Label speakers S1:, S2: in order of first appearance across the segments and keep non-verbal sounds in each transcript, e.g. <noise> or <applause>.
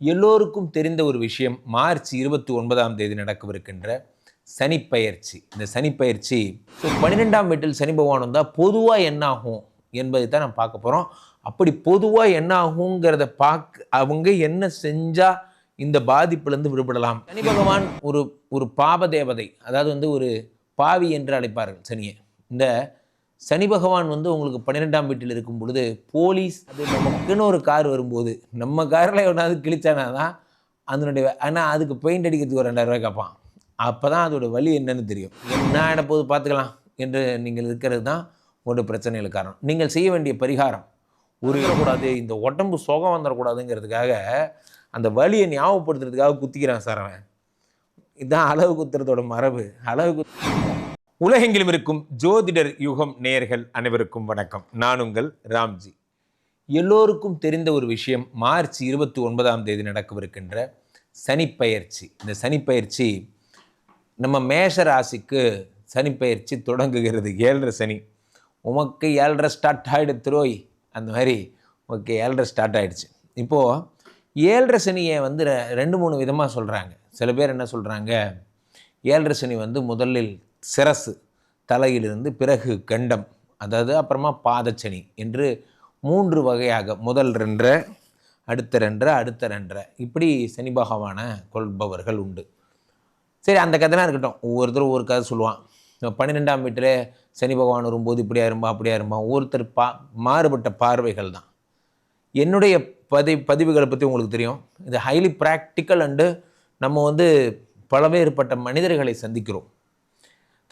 S1: எல்லோருக்கும் தெரிந்த ஒரு விஷயம் மார்ச் இருபத்தி ஒன்பதாம் தேதி நடக்கவிருக்கின்ற சனிப்பயிற்சி இந்த சனிப்பயிற்சி ஸோ பன்னிரெண்டாம் வீட்டில் சனி பகவான் வந்தால் பொதுவாக என்ன ஆகும் என்பதை தான் நம்ம பார்க்க போகிறோம் அப்படி பொதுவாக என்ன ஆகுங்கிறத பார்க்க அவங்க என்ன செஞ்சால் இந்த பாதிப்புலேருந்து விடுபடலாம். சனி பகவான் ஒரு ஒரு பாப தேவதை அதாவது வந்து ஒரு பாவி என்று அழைப்பார்கள் சனியை. இந்த சனி பகவான் வந்து உங்களுக்கு பன்னிரெண்டாம் வீட்டில் இருக்கும் பொழுது போலீஸ் அது நமக்குன்னு ஒரு கார் வரும்போது நம்ம காரில் எவனாவது கிழிச்சானா தான் அதனுடைய ஆனால் அதுக்கு பெயிண்ட் அடிக்கிறதுக்கு ஒரு ரெண்டாயிரம் ரூபாய் கேட்பான். அப்போ தான் அதோடய வழி என்னன்னு தெரியும். என்ன ஆகிட போது பார்த்துக்கலாம் என்று நீங்கள் இருக்கிறது தான் உங்களுடைய பிரச்சனைகள் காரணம். நீங்கள் செய்ய வேண்டிய பரிகாரம் உருகக்கூடாது இந்த உடம்பு சுகம் வந்துடக்கூடாதுங்கிறதுக்காக அந்த வலியை ஞாபகப்படுத்துறதுக்காக குத்திக்கிறான் சார் அவன். இதுதான் அளவு குத்துறதோட மரபு. அளவு குத்து உலகெங்கிலும் இருக்கும் ஜோதிடர் யுகம் நேயர்கள் அனைவருக்கும் வணக்கம். நான் உங்கள் ராம்ஜி. எல்லோருக்கும் தெரிந்த ஒரு விஷயம் மார்ச் இருபத்தி ஒன்பதாம் தேதி நடக்கவிருக்கின்ற சனிப்பயிற்சி இந்த சனிப்பயிற்சி நம்ம மேஷ ராசிக்கு சனிப்பயிற்சி தொடங்குகிறது. ஏழரை சனி. உமக்கு ஏழரை ஸ்டார்ட் ஆகிடு த்ரோய். அந்த மாதிரி ஓகே ஏழரை ஸ்டார்ட் ஆகிடுச்சு இப்போது ஏழரை சனியை வந்து ரெ- ரெண்டு மூணு விதமாக சொல்கிறாங்க சில பேர் என்ன சொல்கிறாங்க ஏழரை சனி வந்து முதலில் சிரசு தலையிலிருந்து பிறகு கண்டம் அதாவது அப்புறமா பாதச்சனி என்று மூன்று வகையாக முதல் ரென்ற அடுத்த ரென்ற அடுத்த ரென்ற இப்படி சனி பகவானை கொள்பவர்கள் உண்டு. சரி அந்த கதைலாம் இருக்கட்டும். ஒவ்வொருத்தரும் ஒவ்வொரு கதை சொல்லுவான். பன்னிரெண்டாம் வீட்டில் சனி பகவான் வரும்போது இப்படியா இரும்பா அப்படியா இரும்பா ஒவ்வொருத்தர் பா மாறுபட்ட பார்வைகள் தான். என்னுடைய பதி பதிவுகளை பற்றி உங்களுக்கு தெரியும். இது ஹைலி ப்ராக்டிக்கல் அண்டு நம்ம வந்து பலவேறுபட்ட மனிதர்களை சந்திக்கிறோம்.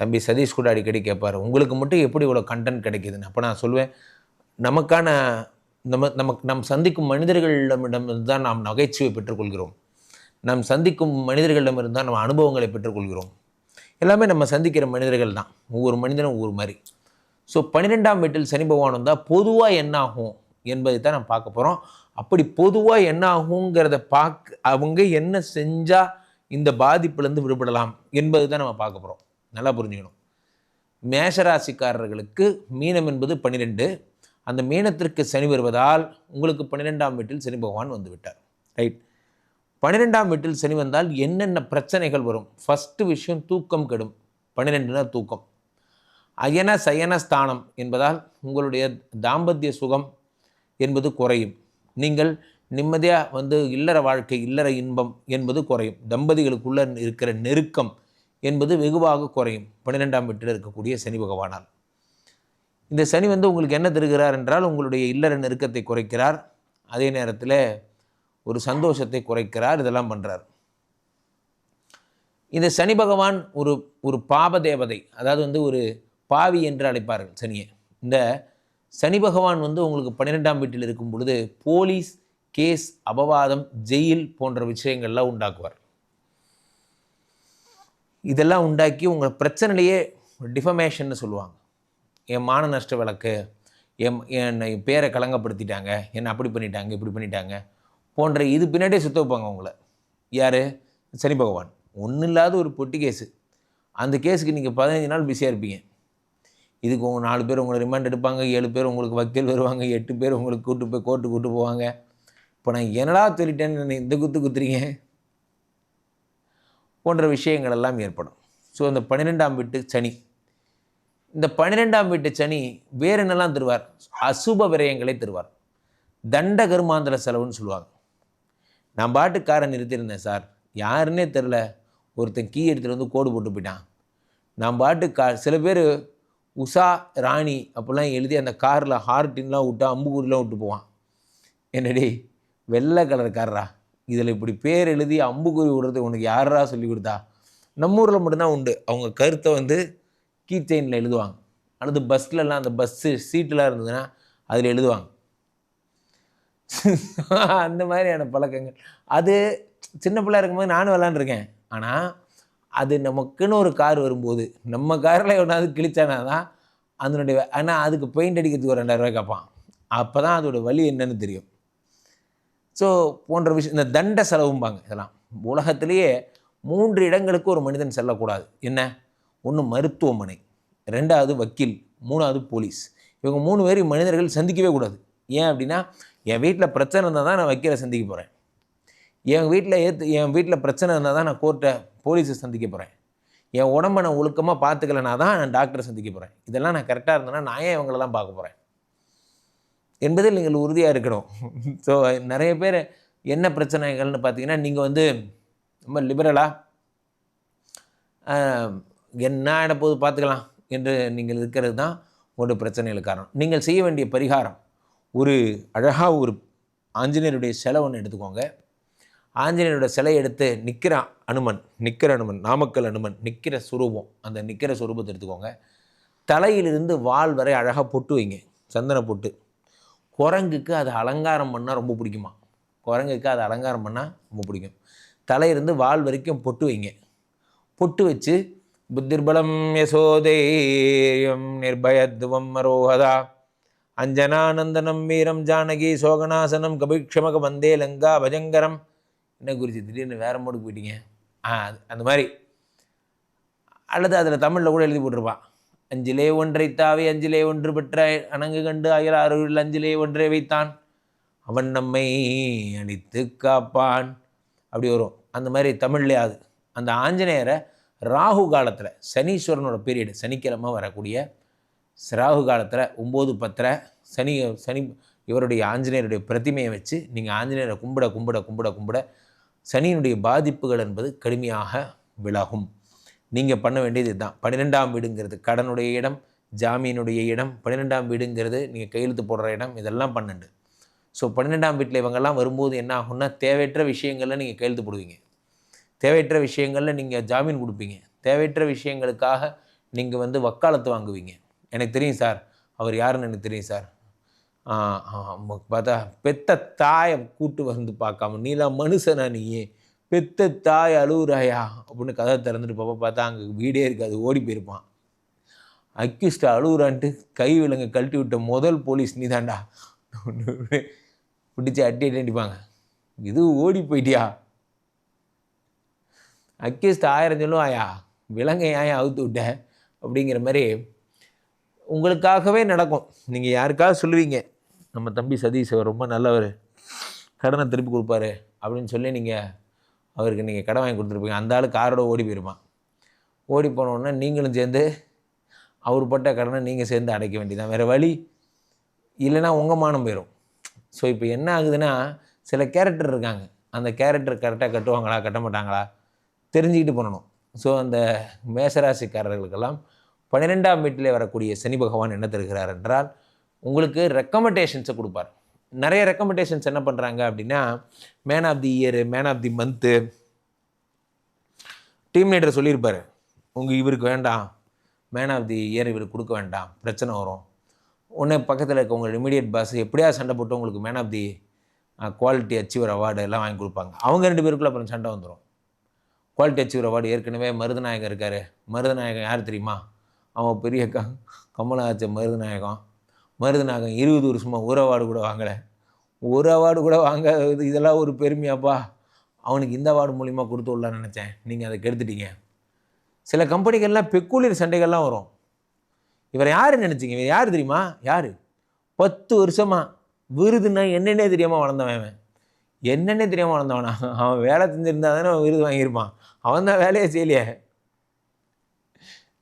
S1: தம்பி சதீஷ் கூட அடிக்கடி கேட்பார் உங்களுக்கு மட்டும் எப்படி இவ்வளோ கண்டென்ட் கிடைக்குதுன்னு? அப்போ நான் சொல்லுவேன் நமக்கான நம்ம நமக்கு நாம் சந்திக்கும் மனிதர்களிடமிடம் தான் நாம் நகைச்சுவை பெற்றுக்கொள்கிறோம். நாம் சந்திக்கும் மனிதர்களிடமிருந்து தான் நம்ம அனுபவங்களை பெற்றுக்கொள்கிறோம். எல்லாமே நம்ம சந்திக்கிற மனிதர்கள் தான். ஒவ்வொரு மனிதனும் ஒவ்வொரு மாதிரி. ஸோ பன்னிரெண்டாம் வீட்டில் சனி பகவான் வந்தால் பொதுவாக என்ன ஆகும் என்பதை தான் நம்ம பார்க்க போகிறோம் அப்படி பொதுவாக என்ன ஆகுங்கிறத பார்க்க அவங்க என்ன செஞ்சால் இந்த பாதிப்புலேருந்து விடுபடலாம் என்பது தான் நம்ம பார்க்க போகிறோம் நல்லா புரிஞ்சுக்கணும். மேஷராசிக்காரர்களுக்கு மீனம் என்பது பன்னிரெண்டு. அந்த மீனத்திற்கு சனி வருவதால் உங்களுக்கு பன்னிரெண்டாம் வீட்டில் சனி பகவான் வந்துவிட்டார் ரைட் பன்னிரெண்டாம் வீட்டில் சனி வந்தால் என்னென்ன பிரச்சனைகள் வரும்? ஃபஸ்ட்டு விஷயம் தூக்கம் கெடும். பன்னிரெண்டுனா தூக்கம். அயன சயன ஸ்தானம் என்பதால் உங்களுடைய தாம்பத்திய சுகம் என்பது குறையும். நீங்கள் நிம்மதியாக வந்து இல்லற வாழ்க்கை இல்லற இன்பம் என்பது குறையும். தம்பதிகளுக்குள்ள இருக்கிற நெருக்கம் என்பது வெகுவாக குறையும். பன்னிரெண்டாம் வீட்டில் இருக்கக்கூடிய சனி பகவானால். இந்த சனி வந்து உங்களுக்கு என்ன தருகிறார் என்றால் உங்களுடைய இல்லற நெருக்கத்தை குறைக்கிறார். அதே நேரத்தில் ஒரு சந்தோஷத்தை குறைக்கிறார் இதெல்லாம் பண்ணுறார் இந்த சனி பகவான் ஒரு ஒரு பாப தேவதை அதாவது வந்து ஒரு பாவி என்று அழைப்பார்கள் சனியை. இந்த சனி பகவான் வந்து உங்களுக்கு பன்னிரெண்டாம் வீட்டில் இருக்கும் பொழுது போலீஸ் கேஸ் அபவாதம் ஜெயில் போன்ற விஷயங்கள்லாம் உண்டாக்குவார். இதெல்லாம் உண்டாக்கி உங்கள் பிரச்சனையிலேயே டிஃபமேஷன்னு சொல்லுவாங்க. என் மான நஷ்ட வழக்கு என் என்னை பேரை கலங்கப்படுத்திட்டாங்க என்னை அப்படி பண்ணிட்டாங்க இப்படி பண்ணிட்டாங்க போன்ற இது பின்னாடியே சுத்த வைப்பாங்க உங்களை. யார்? சனி பகவான். ஒன்றும் இல்லாத ஒரு பொட்டி கேஸு அந்த கேஸுக்கு நீங்கள் பதினஞ்சு நாள் பிஸியாக இருப்பீங்க. இதுக்கு உங்கள் நாலு பேர் உங்களை ரிமாண்ட் எடுப்பாங்க ஏழு பேர் உங்களுக்கு வக்கீல் வருவாங்க எட்டு பேர் உங்களுக்கு கூட்டு போய் கோர்ட்டு கூட்டு போவாங்க. இப்போ நான் என்னடா சொல்லிட்டேன்னு இந்த குத்து குத்துறீங்க? போன்ற விஷயங்கள் எல்லாம் ஏற்படும். ஸோ அந்த பன்னிரெண்டாம் வீட்டு சனி. இந்த பன்னிரெண்டாம் வீட்டு சனி வேறு என்னெல்லாம் தருவார்? அசுப விரயங்களை தருவார். தண்ட கருமாந்திர செலவுன்னு சொல்லுவாங்க. நான் பாட்டு காரை நிறுத்தியிருந்தேன் சார். யாருன்னே தெரில. ஒருத்தன் கீ எடுத்துகிட்டு வந்து கோடு போட்டு போயிட்டான். நான் பாட்டு கா சில பேர் உஷா ராணி அப்படிலாம் எழுதி அந்த காரில் ஹார்டின்லாம் விட்டு அம்புக்குறிலாம் விட்டு போவான். என்னடி வெள்ளை கலர் காரரா? இதில் இப்படி பேர் எழுதி அம்புக்குறி விடுறது உனக்கு யாரா சொல்லி கொடுத்தா? நம்ம ஊரில் மட்டும்தான் உண்டு. அவங்க கருத்தை வந்து கீ செயினில் எழுதுவாங்க. அல்லது பஸ்லலாம் அந்த பஸ்ஸு சீட்டெலாம் இருந்ததுன்னா அதில் எழுதுவாங்க. <laughs> அந்த மாதிரியான பழக்கங்கள். அது சின்ன பிள்ளை இருக்கும்போது நானும் விளாண்டுருக்கேன் ஆனால் அது நமக்குன்னு ஒரு கார் வரும்போது நம்ம காரில் எவனாவது கிழிச்சானா தான் அதனுடைய ஆனால் அதுக்கு பெயிண்ட் அடிக்கிறதுக்கு ஒரு ரெண்டாயிரம் ரூபாய் கேட்பான். அப்போ தான் அதோடய வழி என்னன்னு தெரியும். ஸோ போன்ற விஷயம் இந்த தண்ட செலவும்பாங்க இதெல்லாம். உலகத்திலேயே மூன்று இடங்களுக்கு ஒரு மனிதன் செல்லக்கூடாது. என்ன? ஒன்று மருத்துவமனை ரெண்டாவது வக்கீல் மூணாவது போலீஸ். இவங்க மூணு பேரையும் மனிதர்கள் சந்திக்கவே கூடாது. ஏன் அப்படின்னா என் வீட்டில் பிரச்சனை இருந்தால் தான் நான் வக்கீலை சந்திக்க போகிறேன் என் வீட்டில் ஏற்று என் வீட்டில் பிரச்சனை இருந்தால் தான் நான் கோர்ட்டை போலீஸை சந்திக்க போகிறேன் என் உடம்பை நான் ஒழுக்கமாக பார்த்துக்கலனா தான் நான் டாக்டரை சந்திக்க போகிறேன் இதெல்லாம் நான் கரெக்டாக இருந்தேன்னா நான் ஏன் இவங்களெல்லாம் பார்க்க போகிறேன் என்பதில் நீங்கள் உறுதியாக இருக்கணும். ஸோ நிறைய பேர் என்ன பிரச்சனைகள்னு பார்த்தீங்கன்னா நீங்கள் வந்து ரொம்ப லிபரலாக என்ன ஆகிடப்போது பார்த்துக்கலாம் என்று நீங்கள் இருக்கிறது தான் ஒரு பிரச்சனைகளுக்கு காரணம். நீங்கள் செய்ய வேண்டிய பரிகாரம் ஒரு அழகாக ஒரு ஆஞ்சநேயருடைய சிலை ஒன்று எடுத்துக்கோங்க. ஆஞ்சநேயரோட சிலை எடுத்து நிற்கிற அனுமன் நிற்கிற அனுமன் நாமக்கல் அனுமன் நிற்கிற சுரூபம் அந்த நிற்கிற சுரூபத்தை எடுத்துக்கோங்க. தலையிலிருந்து வால் வரை அழகாக பொட்டு வைங்க சந்தன பொட்டு. குரங்குக்கு அதை அலங்காரம் பண்ணால் ரொம்ப பிடிக்குமா? குரங்குக்கு அதை அலங்காரம் பண்ணால் ரொம்ப பிடிக்கும். தலையிருந்து வால் வரைக்கும் பொட்டு வைங்க. பொட்டு வச்சு புத்திர்பலம் யசோதேயம் நிர்பயத்துவம் மரோகதா அஞ்சனானந்தனம் வீரம் ஜானகி சோகநாசனம் கபிக்ஷமக வந்தே லங்கா பஜங்கரம். என்ன குறிச்சி திடீர்னு வேற மோடுக்கு போயிட்டீங்க? ஆ அது- அந்த மாதிரி. அல்லது அதில் தமிழில் கூட எழுதி போட்டிருப்பான் அஞ்சிலே ஒன்றை தாவி அஞ்சிலே ஒன்று பெற்ற அணங்கு கண்டு அயல் அருள் அஞ்சிலே ஒன்றை வைத்தான். அவன் நம்மை அழித்து காப்பான். அப்படி வரும். அந்த மாதிரி தமிழ்லேயே அது. அந்த ஆஞ்சநேயரை ராகு காலத்தில் சனீஸ்வரனோட பீரியடு சனிக்கிழமை வரக்கூடிய ராகு காலத்தில் ஒம்பது பத்தரை சனி சனி இவருடைய ஆஞ்சநேயருடைய பிரதிமையை வச்சு நீங்கள் ஆஞ்சநேயரை கும்பிட கும்பிட கும்பிட கும்பிட சனியினுடைய பாதிப்புகள் என்பது கடுமையாக விலகும். நீங்கள் பண்ண வேண்டியது இதுதான். பன்னிரெண்டாம் வீடுங்கிறது கடனுடைய இடம் ஜாமீனுடைய இடம். பன்னிரெண்டாம் வீடுங்கிறது நீங்கள் கையெழுத்து போடுற இடம் இதெல்லாம் பன்னெண்டு. ஸோ பன்னிரெண்டாம் வீட்டில் இவங்கெல்லாம் வரும்போது என்ன ஆகும்னா தேவையற்ற விஷயங்களில் நீங்கள் கையெழுத்து போடுவீங்க. தேவையற்ற விஷயங்களில் நீங்கள் ஜாமீன் கொடுப்பீங்க. தேவையற்ற விஷயங்களுக்காக நீங்கள் வந்து வக்காலத்து வாங்குவீங்க. எனக்கு தெரியும் சார். அவர் யாருன்னு எனக்கு தெரியும் சார். பார்த்தா பெத்த தாயை கூட்டு வந்து பார்க்காம நீலாம் மனுஷனா நீ பெத்த தாய் அழுவுறாயா? அப்படின்னு கதை திறந்துட்டு போப்ப பார்த்தா அங்கே வீடே இருக்காது ஓடி போயிருப்பான். அக்யூஸ்ட் அழுகுறான்ட்டு கை விலங்க கழட்டி விட்ட முதல் போலீஸ் நீதான்டா. பிடிச்சி அட்டி அட்டி அடிப்பாங்க இது ஓடி போயிட்டியா? அக்யூஸ்ட் ஆயிரம் சொல்லுவாயா? விலங்கை ஏன் அவுத்து விட்ட? அப்படிங்கிற மாதிரி உங்களுக்காகவே நடக்கும். நீங்கள் யாருக்காவது சொல்லுவீங்க. நம்ம தம்பி சதீஷ் அவர் ரொம்ப நல்லவர். கடனை திருப்பி கொடுப்பாரு அப்படின்னு சொல்லி நீங்கள் அவருக்கு நீங்கள் கடன் வாங்கி கொடுத்துருப்பீங்க. அந்த ஆள் காரோட ஓடி போயிருப்பான் ஓடி போனோடனே நீங்களும் சேர்ந்து அவர் பட்ட கடனை நீங்கள் சேர்ந்து அடைக்க வேண்டியதான் வேறு வழி இல்லைன்னா உங்கள் மானம் போயிடும் ஸோ இப்போ என்ன ஆகுதுன்னா சில கேரக்டர் இருக்காங்க. அந்த கேரக்டர் கரெக்டாக கட்டுவாங்களா கட்ட மாட்டாங்களா? தெரிஞ்சுக்கிட்டு பண்ணணும். ஸோ அந்த மேசராசிக்காரர்களுக்கெல்லாம் பன்னிரெண்டாம் வீட்டிலே வரக்கூடிய சனி பகவான் என்ன தருகிறார் என்றால் உங்களுக்கு ரெக்கமெண்டேஷன்ஸை கொடுப்பார். நிறைய ரெக்கமெண்டேஷன்ஸ் என்ன பண்ணுறாங்க அப்படின்னா man of the year man of the month team leader சொல்லியிருப்பார். உங்கள் இவருக்கு வேண்டாம். மேன் ஆஃப் தி இயர் இவருக்கு கொடுக்க வேண்டாம். பிரச்சனை வரும். உடனே பக்கத்தில் இருக்க உங்கள் இமீடியட் பாஸ் எப்படியா சண்டை போட்டு உங்களுக்கு man of the quality achiever award எல்லாம் வாங்கி கொடுப்பாங்க. அவங்க ரெண்டு பேருக்குள்ள அப்புறம் சண்டை வந்துடும் குவாலிட்டி அச்சீவர் அவார்டு ஏற்கனவே மருதநாயகம் இருக்கார். மருதநாயகம் யார் தெரியுமா? அவன் பெரிய க கமலஹாசன் மருதநாயகம் மருதநாகம் இருபது வருஷமாக ஒரு அவார்டு கூட வாங்கலை. ஒரு அவார்டு கூட வாங்க இதெல்லாம் ஒரு பெருமையாப்பா. அவனுக்கு இந்த அவார்டு மூலிமா கொடுத்து விடலான்னு நினச்சேன். நீங்கள் அதை கெடுத்துட்டீங்க. சில கம்பெனிகள்லாம் பெக்குளிர் சண்டைகள்லாம் வரும். இவர் யார் நினச்சிங்க? இவர் யார் தெரியுமா? யார்? பத்து வருஷமாக விருதுன்னா என்னென்னே தெரியாமல் வளர்ந்தவன் அவன் என்னென்னே தெரியாமல் வளர்ந்தவனா? அவன் வேலை செஞ்சுருந்தா தானே அவன் விருது வாங்கியிருப்பான். அவன் தான் வேலையே செய்யலையே.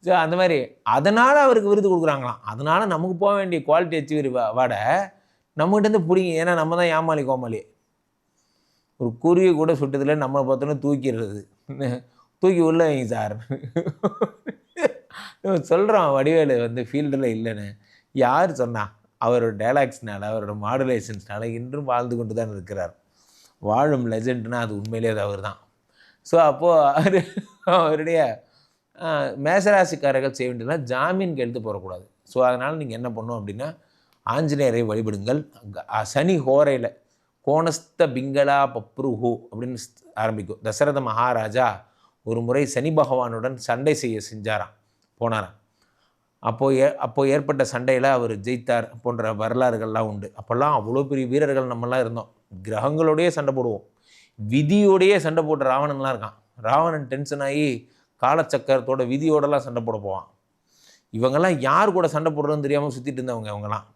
S1: ஸோ அந்த மாதிரி. அதனால் அவருக்கு விருது கொடுக்குறாங்களாம். அதனால் நமக்கு போக வேண்டிய குவாலிட்டி அச்சீவர் வாட நம்மகிட்டேருந்து பிடிங்க. ஏன்னா நம்ம தான் ஏமாளி கோமாளி. ஒரு குருவி கூட சுட்டதில் நம்மளை பார்த்தோன்னா தூக்கிடுறது. தூக்கி உள்ள வைங்க சார் சொல்கிறோம் வடிவேலு வந்து ஃபீல்டில் இல்லைன்னு. யார் சொன்னா அவரோட டைலாக்ஸ்னால அவரோட மாடுலேஷன்ஸ்னால இன்றும் வாழ்ந்து கொண்டு தான் இருக்கிறார். வாழும் லெஜெண்ட்னா அது உண்மையிலே அது அவர் தான் ஸோ அப்போது அவர் அவருடைய மேசராசிக்காரர்கள் செய்ய வேண்டியதுனா ஜாமீன் கையெழுத்து போடக்கூடாது. ஸோ அதனால் நீங்கள் என்ன பண்ணணும் அப்படின்னா ஆஞ்சநேயரை வழிபடுங்கள். சனி ஹோரையில் கோணஸ்த பிங்களா பப்ருஹு அப்படின்னு ஆரம்பிக்கும். தசரத மகாராஜா ஒரு முறை சனி பகவானுடன் சண்டை செய்ய செஞ்சாராம் போனாராம். அப்போ ஏ அப்போ ஏற்பட்ட சண்டையில் அவர் ஜெயித்தார் போன்ற வரலாறுகள்லாம் உண்டு. அப்போல்லாம் அவ்வளோ பெரிய வீரர்கள் நம்மலாம் இருந்தோம். கிரகங்களோடையே சண்டை போடுவோம். விதியோடையே சண்டை போட்ட ராவணன்லாம் இருக்கான். ராவணன் டென்ஷன் ஆகி காலச்சக்கரத்தோட விதியோடலாம் சண்டை போட போவான். இவங்கெல்லாம் யார் கூட சண்டை போடுறதுன்னு தெரியாமல் சுற்றிட்டு இருந்தவங்க அவங்கெல்லாம்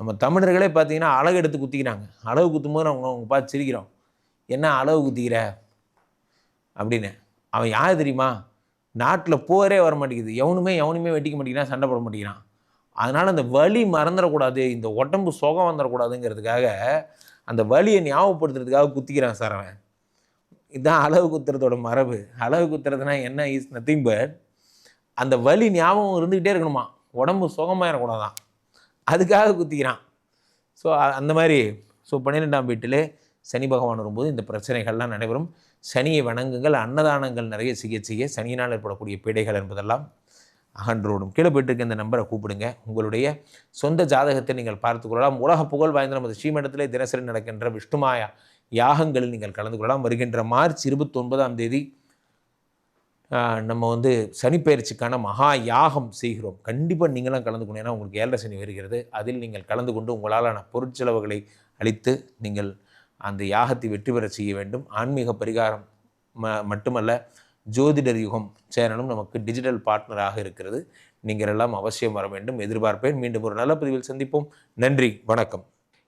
S1: நம்ம தமிழர்களே பார்த்தீங்கன்னா அழகு எடுத்து குத்திக்கிறாங்க. அளவு குத்தும் போது அவங்க அவங்க பார்த்து சிரிக்கிறோம். என்ன அளவு குத்திக்கிற? அப்படின்னு. அவன் யார் தெரியுமா? நாட்டில் போரே வர மாட்டேங்குது எவனுமே எவனுமே வெட்டிக்க மாட்டேங்கிறான் சண்டை போட மாட்டேங்கிறான். அதனால் அந்த வலி மறந்துடக்கூடாது. இந்த உடம்பு சுகம் வந்துடக்கூடாதுங்கிறதுக்காக அந்த வலியை ஞாபகப்படுத்துறதுக்காக குத்திக்கிறான் சார் அவன். இதுதான் அளவு குத்துறதோட மரபு. அளவு குத்துறதுனா என்ன இஸ் நத்திங் பட் அந்த வலி ஞாபகம் இருந்துக்கிட்டே இருக்கணுமா? உடம்பு சுகமாயிடக்கூடாதான் அதுக்காக குத்திக்கிறான். ஸோ அந்த மாதிரி ஸோ பன்னிரெண்டாம் வீட்டிலே சனி பகவான் வரும்போது இந்த பிரச்சனைகள்லாம் நடைபெறும். சனியை வணங்குங்கள் அன்னதானங்கள் நிறைய சிகிச்சையை சனியினால் ஏற்படக்கூடிய பீடைகள் என்பதெல்லாம் அகன்றோடும். கீழே போயிட்டு இருக்க இந்த நம்பரை கூப்பிடுங்க. உங்களுடைய சொந்த ஜாதகத்தை நீங்கள் பார்த்து கொள்ளலாம். உலக புகழ் வாய்ந்த நமது ஸ்ரீமடத்திலே தினசரி நடக்கின்ற விஷ்ணுமாயா யாகங்களில் நீங்கள் கலந்து கொள்ளலாம். வருகின்ற மார்ச் இருபத்தி ஒன்பதாம் தேதி நம்ம வந்து சனிப்பெயர்ச்சிக்கான மகா யாகம் செய்கிறோம். கண்டிப்பாக நீங்களாம் கலந்து கொண்டு ஏன்னா உங்களுக்கு ஏழரை சனி வருகிறது. அதில் நீங்கள் கலந்து கொண்டு உங்களாலான பொருட்செலவுகளை அளித்து நீங்கள் அந்த யாகத்தை வெற்றி பெற செய்ய வேண்டும். ஆன்மீக பரிகாரம் ம மட்டுமல்ல ஜோதிடர் யுகம் சேனலும் நமக்கு டிஜிட்டல் பார்ட்னராக இருக்கிறது. நீங்கள் எல்லாம் அவசியம் வர வேண்டும். எதிர்பார்ப்பேன். மீண்டும் ஒரு நல்ல பதிவில் சந்திப்போம். நன்றி. வணக்கம்.